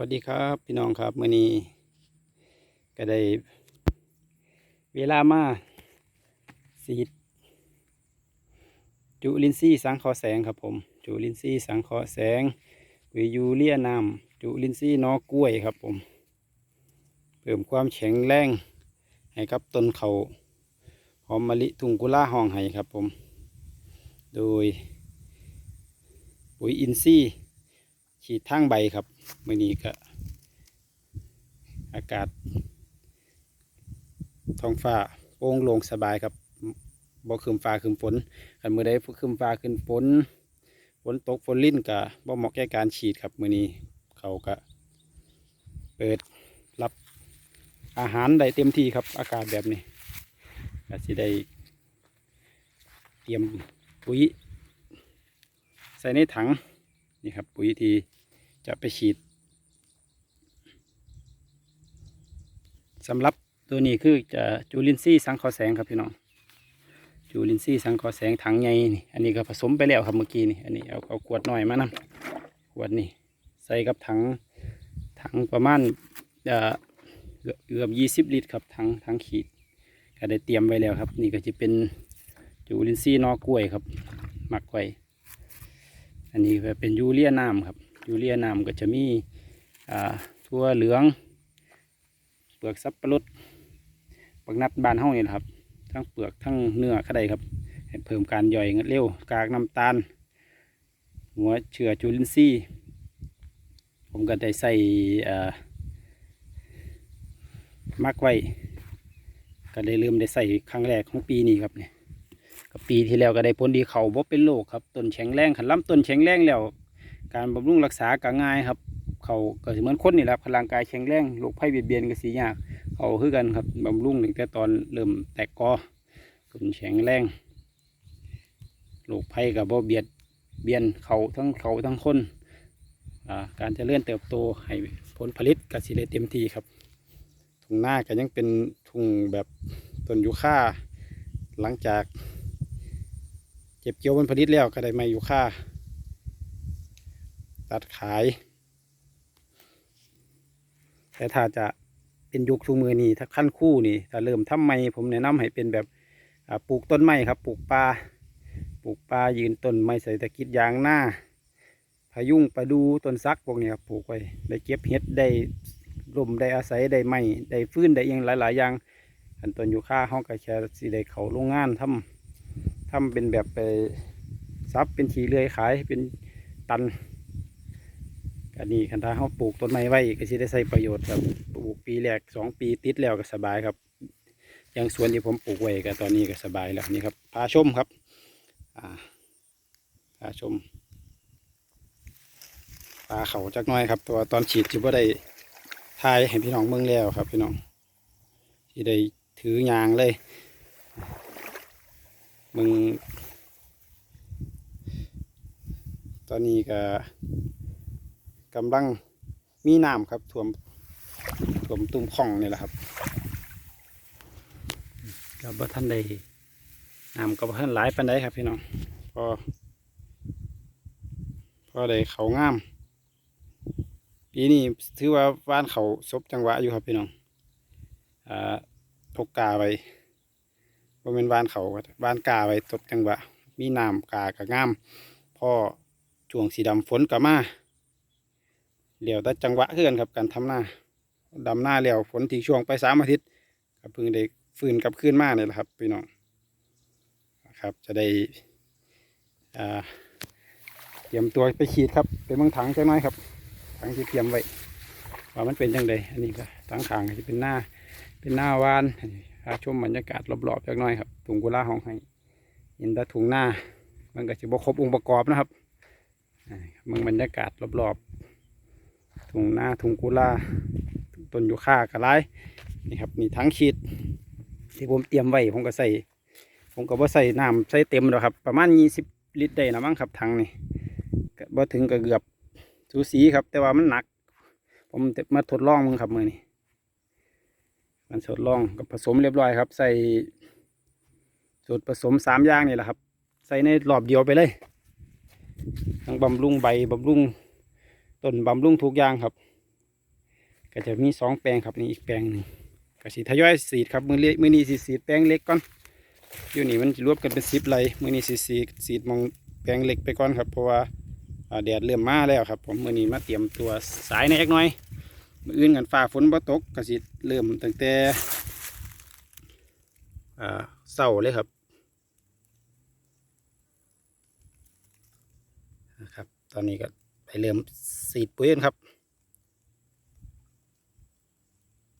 วัสดีครับพี่น้องครับมื่อนี้ก็ได้เวลามาสีดจุลินทรีย์สังเคราะห์แสงครับผม จุลินทรีย์สังเคราะห์แสงวิยูเรียน้ำจุลินทรีย์นอกล้วยครับผม เพิ่มความแข็งแรงให้กับต้นเขาหอมมะลิทุ่งกุลาห้องไห้ครับผม โดยปุ๋ยอินทรีย์ ฉีดทางใบครับมื่อนี้ก็ อากาศท้องฟ้าโปร่งโล่งสบายครับบ่คืมฟ้าคืมฝนคันมือใดคืมฟ้าคืมฝนฝนตกฝนลิ้นก็บ่เหมาะแก่การฉีดครับมื่อนี้เขาก็เปิดรับอาหารได้เต็มที่ครับ อากาศแบบนี้ก็สิได้เตรียมปุ๋ยใส่ในถัง นี่ครับปุ๋ยที่จะไปฉีดสำหรับตัวนี้คือจะจูลินซี่สังเคราะห์แสงครับพี่น้องจูลินซี่สังเคราะห์แสงถังใหญ่นี่อันนี้ก็ผสมไปแล้วครับเมื่อกี้นี่อันนี้เอาเอาขวดหน่อยมานะขวดนี่ใส่กับถังถังประมาณเอ่อเกือบเกือบยี่สิบลิตรครับถังถังขีดก็ได้เตรียมไว้แล้วครับ นี่ก็จะเป็นจูลินซี่นอกล้วยครับหมักไว้ อันนี้ก็เป็นยูเรียน้ำครับยูเรียน้ำก็จะมีอ่าทั่วเหลืองเปลือกสับปะรดปักนัดบานเฮานี่แหละครับ ทั้งเปลือกทั้งเนื้อก็ได้ครับให้เพิ่มการย่อยเร็วกากน้ำตาล หัวเชื้อจุลินทรีย์ผมก็ได้ใส่อ่ามักไว้ ก็ได้เริ่มได้ใส่ครั้งแรกของปีนี้ครับเนี่ย ก็ปีที่แล้วก็ได้ผลดีเขาบ่เป็นโรคครับต้นแข็งแรงขันลำต้นแข็งแรงแล้ว การบำรุงรักษาก็ง่ายครับ เขาก็เหมือนคนนี่แหละพลังกายแข็งแรงโรคภัยเบียดเบียนก็สียากเขาคือกันครับบำรุงตั้งแต่ตอนเริ่มแตกกอต้นแข็งแรงโรคภัยกับบ่เบียดเบียนเขาทั้งเขาทั้งคนอ่าการเจริญเติบโตให้ผลผลิตก็สิได้เต็มที่ครับทุ่งหน้าก็ยังเป็นทุ่งแบบต้นยูคาหลังจาก เก็บเกี่ยวผลผลิตแล้วก็ได้มาอยู่ค่า ตัดขาย แต่ถ้าจะเป็นยุคชูมือนี่ถ้าขั้นคู่นี่ถ้าเริ่มทำไมผมแนะนำให้เป็นแบบปลูกต้นไม้ครับ ปลูกปลาปลูกปลายืนต้นไม้ใส่ตะกิดยางหน้าพายุงประดูต้นซักพวกนี้ครับปลูกไว้ได้เก็บเห็ดได้ลมได้อาศัยได้ไม้ได้ฟื้นได้ยังหลาย ๆ อย่างอันต้นอยู่ค่าห้องก็แค่สิได้เขาโรงงานทำ ทำเป็นแบบไปซับเป็นขีเลื่อยขายเป็นตันอันนี้คันถ้าเขาปลูกต้นไม้ไว้ก็จะได้ใช้ประโยชน์ครับปลูกปีแรกสองปีติดแล้วก็สบายครับอย่างสวนที่ผมปลูกไว้ก็ตอนนี้ก็สบายแล้วนี่ครับพาชมครับอ่าพาชมปลาเขาจักน้อยครับตัวตอนฉีดจิบ่ได้ทายให้พี่น้องเมืองแล้วครับ พี่น้องที่ได้ถือยางเลย มึงตอนนี้ก็กำลังมีน้ำครับท่วมท่วมตุ้มข่องนี่แหละครับกับว่าท่านใดน้ำกับท่านหลายปันใดครับพี่น้องพอพอได้เขางาม ปีนี้ถือว่าว่านเขาซบจังหวะอยู่ครับพี่น้องอ่าทกกาไว้ บ่แม่นวานเขาบวานกาไว้ตดจังหวะมีน้ำกากะงามพ่อช่วงสีดำฝนก็มาเหลียวแต่จังหวะคือกันครับการทำหน้าดำหน้าเหลียวฝนทิ้งช่วงไปสามอาทิตย์ก็เพิ่งได้ฟื้นกลับคืนมาเนี่ยแหละครับพี่น้องครับจะได้เตรียมตัวไปฉีดครับไปเมืองถังจังน้อยครับถังที่เตรียมไว้ว่ามันเป็นจังไดอันนี้ก็ถังขางจะเป็นหน้าเป็นหน้าวาน พาชมบรรยากาศรอบๆจักหน่อยครับถุงกุลาห้องให้เห็นแต่ถุงหน้า มันก็จะบครบองค์ประกอบนะครับมึงบรรยากาศรอบๆถุงหน้าถุงกุลาต้นยูคากระไรนี่ครับนี่ทั้งขีดที่ผมเตรียมไว้ผมก็ใส่ ผมก็บ่ใส่น้ำใส่เต็มหรอกครับ ประมาณยี่สิบลิตรได้นะมั้งครับถังนี่บ่ถึงก็เกือบสูสีครับ แต่ว่ามันหนัก ผมมาทดลองมึงครับมือนี้ มันสดลองกับผสมเรียบร้อยครับ ใส่สูตรผสมสามอย่างนี่แหละครับ ใส่ในรอบเดียวไปเลยทั้งบำรุงใบบำรุงต้นบำรุงทุกอย่างครับ ก็จะมีสองแปลงครับนี่อีกแปลงหนึ่งก็สิทยอยสีดครับมือเล็กมือนี้สิสีแปลงเล็กก่อนอยู่นี่มันจะรวบกันเป็นสิบไรมือนี้สิสีสีดมองแปลงเล็กไปก่อนครับเพราะว่าแดดเริ่มมาแล้วครับ ผมมือนี้มาเตรียมตัวสายในอยจักน่อย มืออื่นกันฝ่าฝนบ่ตกก็สิเริ่มตั้งแต่เศร้าเลยครับนะครับ ตอนนี้ก็ไปเริ่มสีดปุ๋ยกันครับ